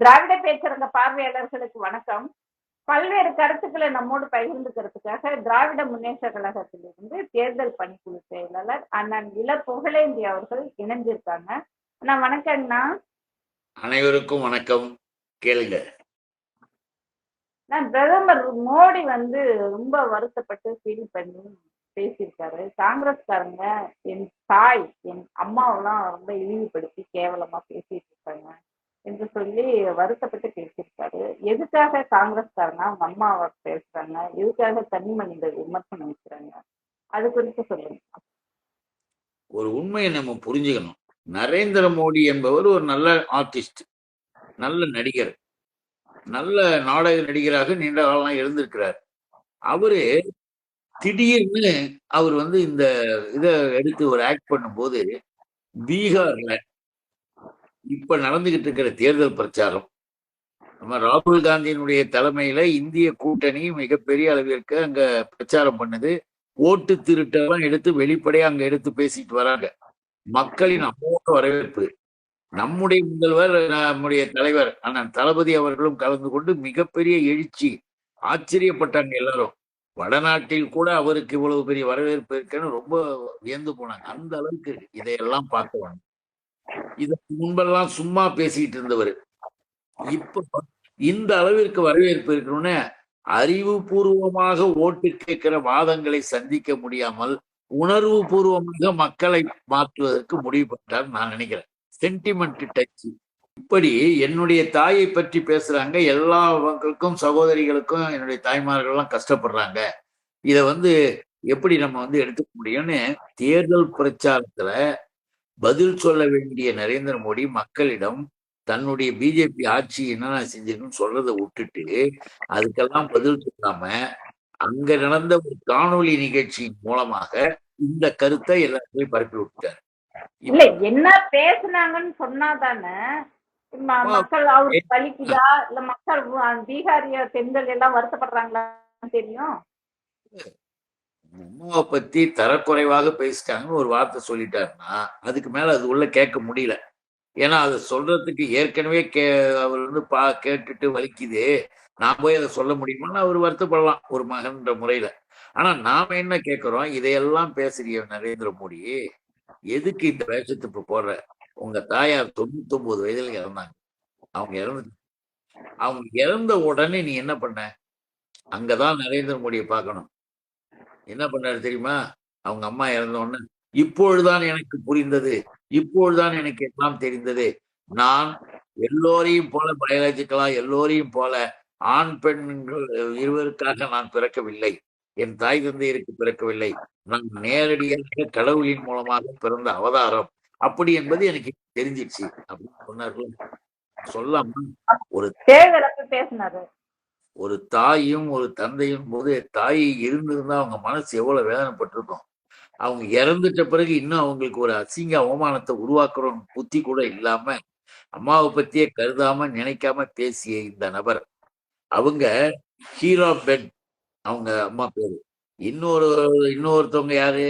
திராவிட பேச்சரங்க பார்வையாளர்களுக்கு வணக்கம். பல்வேறு கருத்துக்களை நம்மோடு பகிர்ந்துக்கிறதுக்காக திராவிட முன்னேற்ற கழகத்திலிருந்து தேர்தல் பணிக்குழு செயலாளர் அண்ணன் இள புகழேந்தி அவர்கள் இணைஞ்சிருக்காங்க. அண்ணா வணக்கம்ண்ணா அனைவருக்கும் வணக்கம். கேளுங்க. நான் பிரதமர் மோடி வந்து ரொம்ப வருத்தப்பட்டு ஃபீல் பண்ணி பேசியிருக்காரு. காங்கிரஸ்காரங்க என் தாய் என் அம்மாவெல்லாம் ரொம்ப இழிவுபடுத்தி கேவலமா பேசிட்டு இருக்காங்க. என்று சொல்லி வருத்தப்பட்டு பேசியிருக்காரு. எதுக்காக காங்கிரஸ்காரங்க அவங்க அம்மாவை பேசுறாங்க. எதுக்காக தனி மனித விமர்சனம் வைக்கிறாங்க அது குறித்து சொல்லுங்க. ஒரு உண்மையை நம்ம புரிஞ்சுக்கணும். நரேந்திர மோடி என்பவர் ஒரு நல்ல ஆர்டிஸ்ட் நல்ல நடிகர் நல்ல நாடக நடிகராக நீண்ட காலம் இருந்திருக்கிறார். அவரு திடீர்னு அவர் வந்து இந்த இதை எடுத்து ஒரு ஆக்ட் பண்ணும்போது பீகார்ல இப்ப நடந்துகிட்டு இருக்கிற தேர்தல் பிரச்சாரம். நம்ம ராகுல் காந்தியினுடைய தலைமையில இந்திய கூட்டணி மிகப்பெரிய அளவிற்கு அங்க பிரச்சாரம் பண்ணுது. ஓட்டு திருட்டெல்லாம் எடுத்து வெளிப்படையா அங்க எடுத்து பேசிட்டு வராங்க. மக்களின் அமோக வரவேற்பு. நம்முடைய முதல்வர் நம்முடைய தலைவர் அண்ணன் தளபதி அவர்களும் கலந்து கொண்டு மிகப்பெரிய எழுச்சி. ஆச்சரியப்பட்டாங்க எல்லாரும். வடநாட்டில் கூட அவருக்கு இவ்வளவு பெரிய வரவேற்பு இருக்குன்னு ரொம்ப வியந்து போனாங்க. அந்த அளவுக்கு இதையெல்லாம் பார்க்குவாங்க இதற்கு முன்பெல்லாம் சும்மா பேசிக்கிட்டு இருந்தவர். இப்ப இந்த அளவிற்கு வரவேற்பு இருக்கணும்னு அறிவுபூர்வமாக ஓட்டு கேட்கிற வாதங்களை சந்திக்க முடியாமல் உணர்வு பூர்வமாக மக்களை மாற்றுவதற்கு முடிவு பண்ணார் நான் நினைக்கிறேன். சென்டிமெண்ட் டச் இப்படி என்னுடைய தாயை பற்றி பேசுறாங்க. எல்லா மக்களுக்கும் சகோதரிகளுக்கும் என்னுடைய தாய்மார்கள் எல்லாம் கஷ்டப்படுறாங்க. இதை வந்து எப்படி நம்ம வந்து எடுத்துக்க முடியும்னு தேர்தல் பிரச்சாரத்துல பதில் சொல்ல வேண்டிய நரேந்திர மோடி மக்களிடம் தன்னுடைய பிஜேபி ஆட்சி என்னென்ன செஞ்சிருக்குன்னு சொல்றதை விட்டுட்டு அதுக்கெல்லாம் பதில் சொல்லாம அங்க நடந்த ஒரு காணொளி நிகழ்ச்சியின் மூலமாக இந்த கருத்தை எல்லாத்தையும் பரப்பி விட்டார் இல்ல என்ன பேசுனாங்கன்னு சொன்னாதானே? மக்கள் அவருக்கு வலிக்குதா இல்ல மக்கள் பீகாரிய பெண்கள் எல்லாம் வருத்தப்படுறாங்களா தெரியும். உமாவை பத்தி தரக்குறைவாக பேசிட்டாங்கன்னு ஒரு வார்த்தை சொல்லிட்டாருன்னா அதுக்கு மேல அது உள்ள கேட்க முடியல. ஏன்னா அதை சொல்றதுக்கு ஏற்கனவே கே அவர் வந்து பா கேட்டுட்டு வலிக்குது. நான் போய் அதை சொல்ல முடியுமான்னு அவர் வருத்தப்படலாம் ஒரு மகன்ற முறையில. ஆனா நாம என்ன கேட்கிறோம் இதையெல்லாம் பேசுறிய நரேந்திர மோடி. எதுக்கு இந்த வேஷத்து இப்ப போடுற? உங்க தாயார் தொண்ணூத்தி ஒன்பது வயதுல இறந்தாங்க. அவங்க இறந்து அவங்க இறந்த உடனே நீ என்ன பண்ண? அங்கதான் நரேந்திர மோடியை பார்க்கணும். என்ன பண்ணாரு தெரியுமா? அவங்க அம்மா இறந்த உடனே இப்பொழுதுதான் எனக்கு புரிந்தது. இப்பொழுதுதான் எனக்கு எல்லாம் தெரிந்தது. நான் எல்லோரையும் போல பயாலஜிக்கலா எல்லோரையும் போல ஆண் பெண்கள் இருவருக்காக நான் பிறக்கவில்லை. என் தாய் தந்தையருக்கு பிறக்கவில்லை. நான் நேரடியாக கடவுளின் மூலமாக பிறந்த அவதாரம். அப்படி என்பது எனக்கு தெரிஞ்சிச்சு. அப்படின்னு சொன்னார்கள்? சொல்லாம ஒரு தேவை பேசினாரு. ஒரு தாயும் ஒரு தந்தையும் போது தாய் இருந்திருந்தா அவங்க மனசு எவ்வளவு வேதனைப்பட்டிருக்கும். அவங்க இறந்துட்ட பிறகு இன்னும் அவங்களுக்கு ஒரு அசிங்க அவமானத்தை உருவாக்குறோம் புத்தி கூட இல்லாம அம்மாவை பத்தியே கருதாம நினைக்காம பேசிய இந்த நபர். அவங்க ஹீரோ பெட் அவங்க அம்மா பேரு. இன்னொரு இன்னொருத்தவங்க யாரு?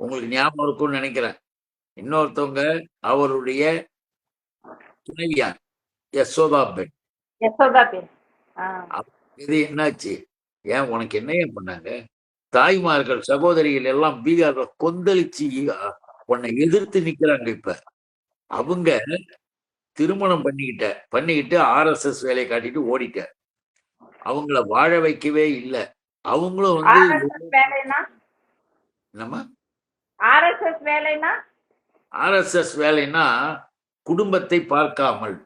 உங்களுக்கு ஞாபகம் இருக்கும்னு நினைக்கிறேன். இன்னொருத்தவங்க அவருடைய துணைவியார் யசோதா பெட். யசோதா பெட். இது என்னாச்சு? ஏன் உனக்கு என்ன ஏன் பண்ணாங்க? தாய்மார்கள் சகோதரிகள் எல்லாம் பீகார்ல கொந்தளிச்சு உன்னை எதிர்த்து நிக்கிறாங்க இப்ப. அவங்க திருமணம் பண்ணிக்கிட்ட பண்ணிக்கிட்டு ஆர்எஸ்எஸ் வேலையை காட்டிட்டு ஓடிட்ட. அவங்கள வாழ வைக்கவே இல்லை. அவங்களும் வந்து ஆர்எஸ்எஸ் வேலைன்னா குடும்பத்தை பார்க்காமல்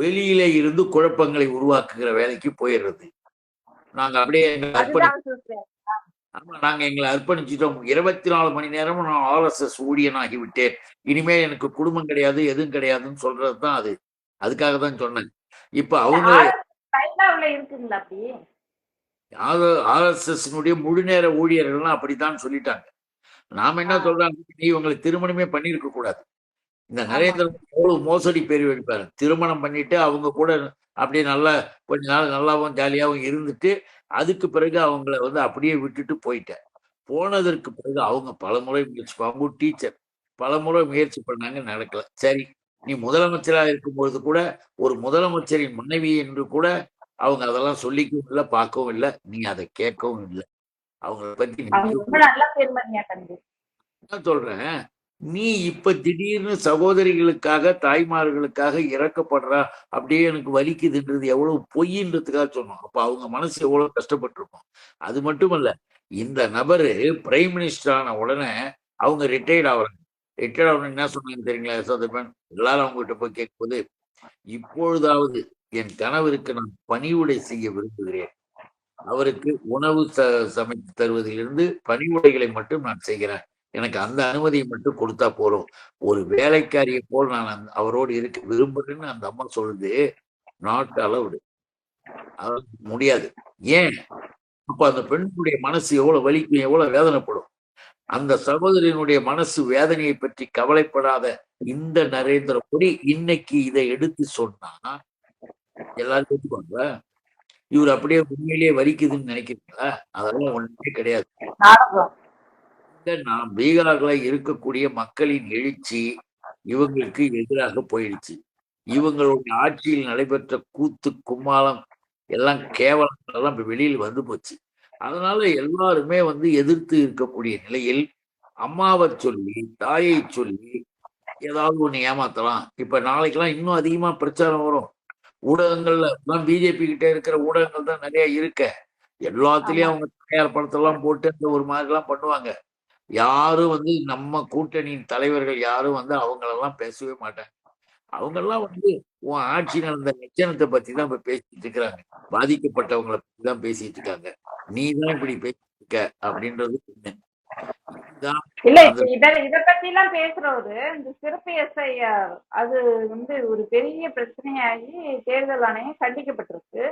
வெளியில இருந்து குழப்பங்களை உருவாக்குகிற வேலைக்கு போயிடுறது. நாங்க அப்படியே எங்களை அர்ப்பணி. ஆமா நாங்க எங்களை அர்ப்பணிச்சிட்டோம். இருபத்தி நாலு மணி நேரமும் நான் ஆர்எஸ்எஸ் ஊழியனாகி விட்டேன் இனிமேல் எனக்கு குடும்பம் கிடையாது எதுவும் கிடையாதுன்னு சொல்றது தான் அது. அதுக்காக தான் சொன்னேன். இப்ப அவங்க ஆர்எஸ்எஸ்னுடைய முழு நேர ஊழியர்கள்லாம் அப்படித்தான் சொல்லிட்டாங்க. நாம என்ன. சொல்றாங்க நீ உங்களை திருமணமே பண்ணியிருக்க கூடாது. இந்த ஆமா. நரேந்திர மோடி எவ்வளவு மோசடி பேர் வைப்பாரு திருமணம் பண்ணிட்டு அவங்க கூட அப்படியே நல்லா கொஞ்ச நாள் நல்லாவும் ஜாலியாவும் இருந்துட்டு அதுக்கு பிறகு அவங்கள வந்து அப்படியே விட்டுட்டு போயிட்டேன் போனதற்கு பிறகு அவங்க பலமுறை முயற்சி அவங்க டீச்சர் பலமுறை முயற்சி பண்ணாங்க நடக்கல. சரி நீ முதலமைச்சரா இருக்கும்பொழுது கூட ஒரு முதலமைச்சரின் மனைவி என்று கூட அவங்க அதெல்லாம் சொல்லிக்கவும் இல்லை பார்க்கவும் இல்லை நீ அதை கேட்கவும் இல்லை. அவங்கள பத்தி நான் சொல்றேன். நீ இப்ப திடீர்னு சகோதரிகளுக்காக தாய்மார்களுக்காக இறக்கப்படுறா அப்படியே எனக்கு வலிக்குதுன்றது எவ்வளவு பொய்ன்றதுக்காக சொன்னோம். அப்ப அவங்க மனசு எவ்வளவு கஷ்டப்பட்டிருக்கும். அது மட்டுமல்ல இந்த நபரு பிரைம் மினிஸ்டர் ஆன உடனே அவங்க ரிட்டையர்ட் ஆகுறாங்க ரிட்டையர்ட் ஆகணும் என்ன சொன்னாங்க தெரியுங்களா யசோதப்பன் எல்லாரும் அவங்ககிட்ட போய் கேட்கும்போது இப்பொழுதாவது என் கணவருக்கு நான் பணிவுடை செய்ய விரும்புகிறேன். அவருக்கு உணவு ச சமைத்து தருவதிலிருந்து பணிவுடைகளை மட்டும் நான் செய்கிறேன். எனக்கு அந்த அனுமதியை மட்டும் கொடுத்தா போறோம் ஒரு வேலைக்காரியை போல் நான் அவரோடு இருக்க விரும்புறேன்னு அந்த அம்மா சொல்லுது நாட் அலவுடு முடியாது. ஏன்? அப்ப அந்த பெண்ணுடைய மனசு எவ்வளவு வலிக்கும் எவ்வளவு வேதனைப்படும். அந்த சகோதரியினுடைய மனசு வேதனையை பற்றி கவலைப்படாத இந்த நரேந்திர மோடி இன்னைக்கு இதை எடுத்து சொன்னா எல்லாரும் கேட்டுக்கோங்க இவர் அப்படியே உண்மையிலேயே வலிக்குதுன்னு நினைக்கிறீங்களா? அதெல்லாம் ஒண்ணுமே கிடையாது. நாம் பீகார்ல இருக்கக்கூடிய மக்களின் எழுச்சி இவங்களுக்கு எதிராக போயிடுச்சு. இவங்களுடைய ஆட்சியில் நடைபெற்ற கூத்து கும்மாளம் எல்லாம் கேவலம் எல்லாம் இப்ப வெளியில் வந்து போச்சு. அதனால எல்லாருமே வந்து எதிர்த்து இருக்கக்கூடிய நிலையில் அம்மாவை சொல்லி தாயை சொல்லி ஏதாவது ஒண்ணு ஏமாத்தலாம். இப்ப நாளைக்கெல்லாம் இன்னும் அதிகமா பிரச்சாரம் வரும். ஊடகங்கள்ல பிஜேபி கிட்ட இருக்கிற ஊடகங்கள் தான் நிறைய இருக்க. எல்லாத்துலயும் அவங்க தயார் படத்தெல்லாம் போட்டு அந்த ஒரு மாதிரி எல்லாம் பண்ணுவாங்க. யாரும் வந்து நம்ம கூட்டணியின் தலைவர்கள் யாரும் வந்து அவங்களெல்லாம் பேசவே மாட்டாங்க. அவங்கெல்லாம் வந்து உன் ஆட்சி நடந்த லட்சணத்தை பத்தி தான் இப்ப பேசிட்டு இருக்கிறாங்க. பாதிக்கப்பட்டவங்களை பத்தி தான் பேசிட்டு இருக்காங்க. நீ தான் இப்படி பேசிட்டு இருக்க அப்படின்றது இல்ல இத இத பத்தி எல்லாம் பேசுறவரு இந்த சிறப்பு எஸ்ஐஆர் அது வந்து ஒரு பெரிய பிரச்சனையாகி தேர்தல் ஆணையம் கண்டிக்கப்பட்டிருக்கு.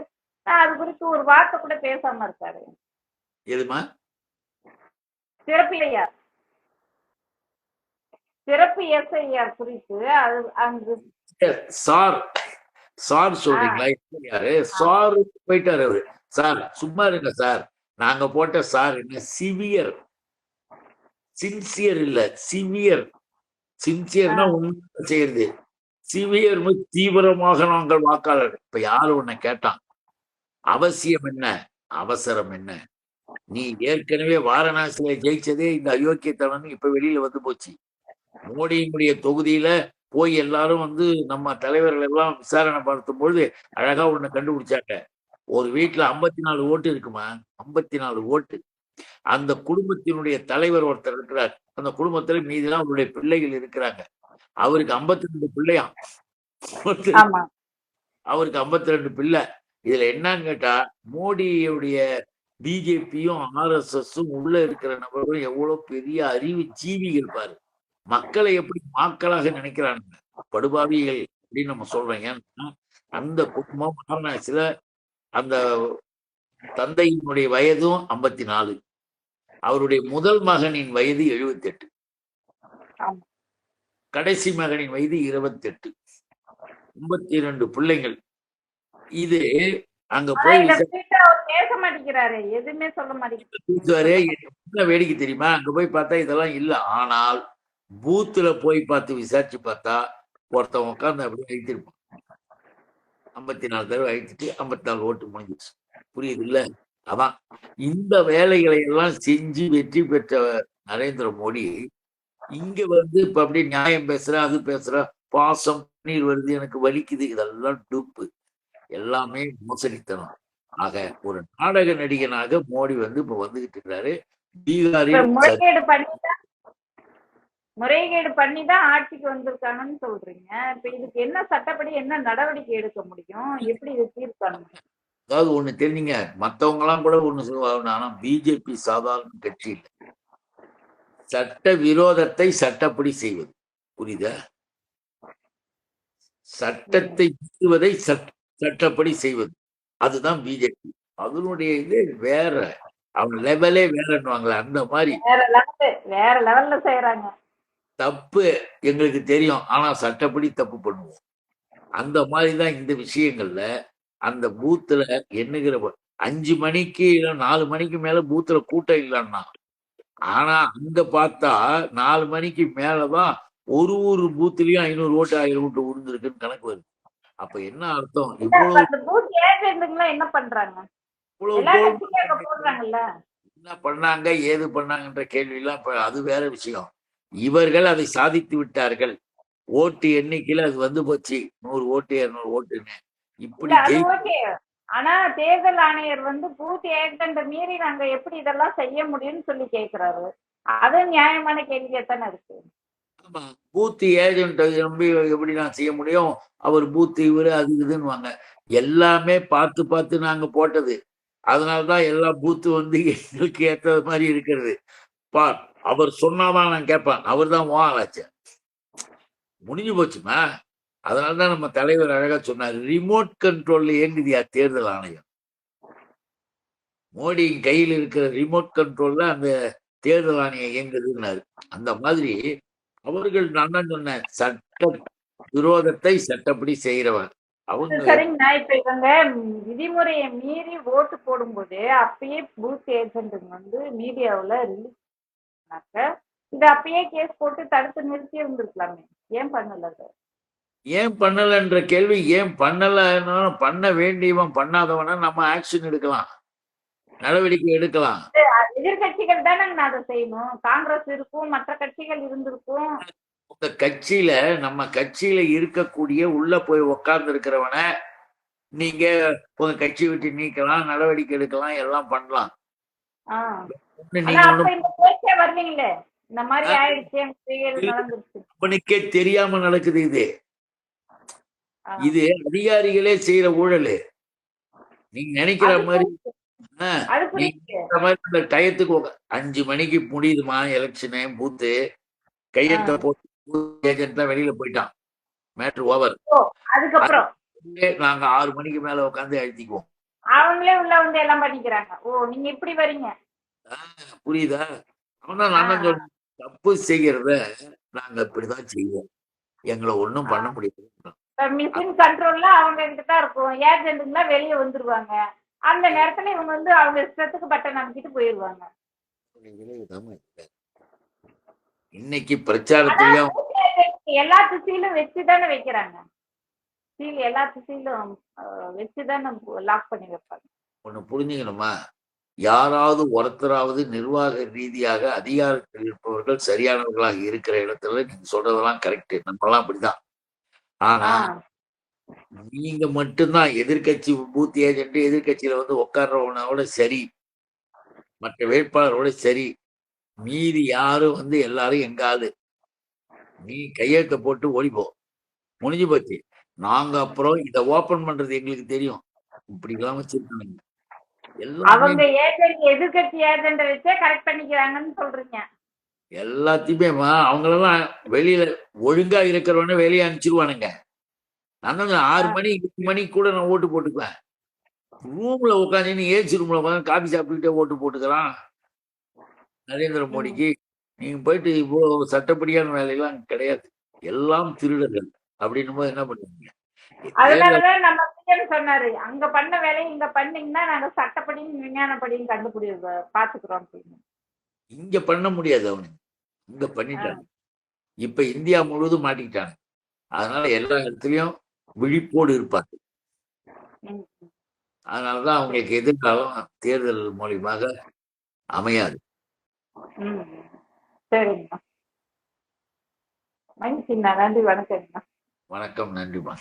அது குறித்து ஒரு வார்த்தை கூட பேசாம இருக்காரு. எதுமா? சிறப்பு ஐஆர் சிறப்பு எஸ்ஐஆர் குறித்து அது அந்த சார் சார் சொல்றீங்களா? யாரு சார் போயிட்டாரு அவரு. சார் சும்மா இருங்க சார். நாங்க போட்ட சார் என்ன? சிவியர். சின்சியர் இல்ல சிவியர். சின்சியர்னா உண்மை செய்யறது. சிவியர் தீவிரமாக நாங்கள் வாக்காளர் இப்ப யாரு உன்னை கேட்டான் அவசியம் என்ன? அவசரம் என்ன? நீ ஏற்கனவே வாரணாசியில ஜெயிச்சதே இந்த அயோக்கியத்தனம் இப்ப வெளியில வந்து போச்சு. மோடியினுடைய தொகுதியில போய் எல்லாரும் வந்து நம்ம தலைவர்கள் எல்லாம் விசாரணை பார்த்தும் பொழுது அழகா ஒண்ணு கண்டுபிடிச்சாங்க. ஒரு வீட்டுல ஐம்பத்தி நாலு ஓட்டு இருக்குமா? ஐம்பத்தி நாலு ஓட்டு. அந்த குடும்பத்தினுடைய தலைவர் ஒருத்தர் இருக்கிறார். அந்த குடும்பத்துல மீதிலாம் அவருடைய பிள்ளைகள் இருக்கிறாங்க. அவருக்கு ஐம்பத்தி ரெண்டு பிள்ளையாம் ஆமா. அவருக்கு ஐம்பத்தி ரெண்டு பிள்ளை. இதுல என்னன்னு கேட்டா மோடியுடைய பிஜேபியும் ஆர்எஸ்எஸும் உள்ள இருக்கிற நபர்களும் எவ்வளவு பெரிய அறிவு ஜீவிகள் பாரு. மக்களை எப்படி மாக்களாக நினைக்கிறானுங்க. படுபாவிகள் அப்படின்னு நம்ம சொல்றோம். ஏன்னா அந்த குடும்பம் வாரணாசியில அந்த தந்தையினுடைய வயதும் ஐம்பத்தி நாலு அவருடைய முதல் மகனின் வயது எழுபத்தி எட்டு. கடைசி மகனின் வயது இருபத்தி எட்டு ஐம்பத்தி ரெண்டு பிள்ளைங்கள் இது அங்க போய் பேச மாட்டேங்கிறாரு எதுவுமே சொல்ல மாட்டேங்கிறாரு. என்ன வேடிக்கை தெரியுமா? அங்க போய் பார்த்தா இதெல்லாம் இல்ல. ஆனால் பூத்துல போய் பார்த்து விசாரிச்சு பார்த்தா ஒருத்தன் உட்கார்ந்து அப்படியே அழித்திருப்பான். ஐம்பத்தி நாலு தடவை அழித்துட்டு ஐம்பத்தி நாலு ஓட்டு முடிஞ்சிச்சு புரியுது இல்ல அதான். இந்த வேலைகளை எல்லாம் செஞ்சு வெற்றி பெற்ற நரேந்திர மோடி இங்க வந்து இப்ப அப்படியே நியாயம் பேசுற அது பேசுற பாசம் நீர் வருது எனக்கு வலிக்குது இதெல்லாம் டூப்பு. எல்லாமே மோசடித்தனம். ஆக ஒரு நாடக நடிகனாக மோடி வந்து இப்ப வந்துகிட்டு இருக்கிறாரு இப்ப பீகாரில் முறைகேடு பண்ணிதான் முறைகேடு பண்ணிதான் ஆட்சிக்கு வந்திருக்காங்கன்னு சொல்றீங்க. இப்ப இதுக்கு என்ன சட்டப்படி என்ன நடவடிக்கை எடுக்க முடியும்? எப்படி இது தீர்க்கணும் அதாவது ஒண்ணு தெரிஞ்சுங்க மத்தவங்க எல்லாம் கூட ஒண்ணு சொல்லுவாங்க ஆனா பிஜேபி சாதாரண கட்சி இல்லை. சட்ட விரோதத்தை சட்டப்படி செய்வது. புரியுதா? சட்டத்தை மீறுவதை சட்- சட்டப்படி செய்வது. அதுதான் பிஜேபி அதனுடைய இது வேற. அவன் லெவலே வேறன்னுவாங்களே அந்த மாதிரி. வேற லெவலு வேற லெவல்ல செய்யறாங்க தப்பு எங்களுக்கு தெரியும் ஆனா சட்டப்படி தப்பு பண்ணுவோம். அந்த மாதிரிதான் இந்த விஷயங்கள்ல அந்த பூத்துல எண்ணுகிற அஞ்சு மணிக்கு நாலு மணிக்கு மேல பூத்துல கூட்டம் இல்லைன்னா ஆனா அங்க பார்த்தா நாலு மணிக்கு மேலதான் ஒரு ஒரு பூத்துலயும் ஐநூறு ஓட்டு ஆயிரம் ஓட்டு உருந்திருக்குன்னு கணக்கு வருது. அப்ப என்ன அர்த்தம்? இவ்வளவு என்ன பண்றாங்க? என்ன பண்ணாங்க? ஏது பண்ணாங்கன்ற கேள்வி எல்லாம் அது வேற விஷயம். இவர்கள் அதை சாதித்து விட்டார்கள். ஓட்டு எண்ணிக்கையில அது வந்து போச்சு. நூறு ஓட்டு இருநூறு ஓட்டுன்னு. இப்படி ஆனா தேர்தல் ஆணையர் வந்து பூத் ஏஜென்ட மீறி நாங்க எப்படி இதெல்லாம் செய்ய முடியும்னு சொல்லி கேக்குறாரு. அது நியாயமான கேள்வியா தானே இருக்கு. பூத்தி ஏஜென்ட் நம்பி எப்படி நான் செய்ய முடியும்? அவர் பூத்தி இவரு அது இதுன்னு எல்லாமே பார்த்து பார்த்து நாங்க போட்டது. அதனாலதான் எல்லா பூத்து வந்து எங்களுக்கு ஏற்றது மாதிரி இருக்கிறது. பா அவர் சொன்னாதான் நான் கேட்பேன். அவர் தான் ஆளாச்சு. முடிஞ்சு போச்சுமா? அதனாலதான் நம்ம தலைவர் அழகா சொன்னார் ரிமோட் கண்ட்ரோல்ல இயங்குதியா தேர்தல் ஆணையம். மோடியின் கையில் இருக்கிற ரிமோட் கண்ட்ரோல்ல அந்த தேர்தல் ஆணையம் இயங்குதுன்னாரு. அந்த மாதிரி அவர்கள் நான் தான் சொன்னேன் சட்ட விரோதத்தை சட்டப்படி செய்கிறவர் அவங்க சரிங்கண்ணா இப்ப இவங்க விதிமுறையை மீறி ஓட்டு போடும்போது அப்பயே பூத் ஏஜென்ட்டுங்க வந்து மீடியாவுல ரிலீஸ் பண்ணாக்க இது அப்பயே கேஸ் போட்டு தடுத்து நிறுத்தி இருந்திருக்கலாமே. ஏன் பண்ணல ஏன் பண்ணலன்ற கேள்வி ஏன் பண்ணலன்னா பண்ண வேண்டியவன் பண்ணாதவனா நம்ம ஆக்ஷன் எடுக்கலாம். நடவடிக்கை எடுக்கலாம். எதிர்கட்சிகள் தானே அதை செய்யணும். காங்கிரஸ் இருக்கும் மற்ற கட்சிகள் இருந்திருக்கும். உங்க கட்சியில நம்ம கட்சியில இருக்கக்கூடிய உள்ள போய் உட்கார்ந்து இருக்கிறவன நீங்க உங்க கட்சி விட்டு நீக்கலாம் நடவடிக்கை எடுக்கலாம் எல்லாம் பண்ணலாம். இந்த இந்த அவனுக்கே தெரியாம நடக்குது இது. இது அதிகாரிகளே செய்யற ஊழல். நீங்க நினைக்கிற மாதிரி டயத்துக்கு அஞ்சு மணிக்கு முடியுதுமா எலெக்ஷனு பூத்து கையெழுத்த. போட்டு ஏஜென்ட்ல வெளியில போயிட்டான். மேட்ரு ஓவர் அதுக்கப்புறம்? நாங்க ஆறு மணிக்கு மேல உட்காந்து அழுத்திக்குவோம். அவங்களே உள்ள வந்து எல்லாம் பண்ணிக்கிறாங்க. ஓ நீங்க இப்படி வரீங்க? புரியுதா? அவன் நான் தான் சொல்றேன். தப்பு செய்யறத நாங்க இப்படிதான் செய்வோம். எங்களை ஒண்ணும் பண்ண முடியாது. மிஷின் கண்ட்ரோல்ல அவங்க கிட்ட தான் இருக்கும் ஏஜென்ட்டுங்களா வெளியே வந்துருவாங்க. அந்த நேரத்துல இவங்க வந்து அவங்க இஷ்டத்துக்கு பட்டன் அமைக்கிட்டு போயிருவாங்க. இன்னைக்கு பிரச்சாரத்திலயும் எல்லா திசையிலும் வச்சு தானே வைக்கிறாங்க. சீல் எல்லா திசையிலும் வச்சு தானே லாக் பண்ணி வைப்பாங்க. ஒண்ணு புரிஞ்சுக்கணுமா? யாராவது ஒருத்தராவது நிர்வாக ரீதியாக அதிகாரத்தில் இருப்பவர்கள் சரியானவர்களாக இருக்கிற இடத்துல நீங்க சொல்றதெல்லாம் கரெக்ட் நம்மலாம் அப்படிதான். ஆனா நீங்க மட்டும்தான் எதிர்க்கட்சி பூத் ஏஜென்ட் எதிர்க்கட்சியில வந்து உட்கார்றவனோட சரி. மற்ற வேட்பாளரோட சரி. மீதி யாரும் வந்து எல்லாரும் எங்க ஆளு? நீ கையெழுத்த போட்டு ஓடிப்போ முடிஞ்சு போச்சு. நாங்க அப்புறம் இத ஓபன் பண்றது எங்களுக்கு தெரியும். இப்படி எல்லாம் வச்சிருக்காங்க. அவங்க ஏஜென்ட் எதிர்கட்சி ஏஜென்ட வச்சே கரெக்ட் பண்ணிக்கிறாங்கன்னு சொல்றீங்க. எல்லாத்தையுமே அவங்களெல்லாம் வெளியில ஒழுங்கா இருக்கிறவன வெளியே அனுப்பிச்சிருவானுங்க. நான் ஆறு மணி எட்டு மணிக்கு கூட நான் ஓட்டு போட்டுக்குவேன் ரூம்ல உட்காந்து ஏசி ரூம்ல உட்காந்து காபி சாப்பிட்டுக்கிட்டே ஓட்டு போட்டுக்கிறான். நரேந்திர மோடிக்கு நீங்க போயிட்டு இவ்வளவு சட்டப்படியான வேலையெல்லாம் கிடையாது. எல்லாம் திருடர்கள் அப்படின்னும் போது என்ன பண்ணுவீங்க? அதனாலதான் நம்ம சொன்னாரு அங்க பண்ண வேலையை இங்க பண்ணீங்கன்னா நாங்க சட்டப்படியும் விஞ்ஞானப்படியும் கண்டுபிடி பாத்துக்கிறோம் அப்படின்னு. இங்க பண்ண முடியாது அவனுங்க இங்க பண்ணிட்டாங்க இப்ப இந்தியா முழுவதும் மாட்டிக்கிட்டாங்க அதனால எல்லா இடத்துலயும் விழிப்போடு இருப்பாங்க ம். அதனாலதான் அவங்களுக்கு எதிர்காலம் தேர்தல் மூலியமாக அமையாது. வணக்கம் நன்றிமா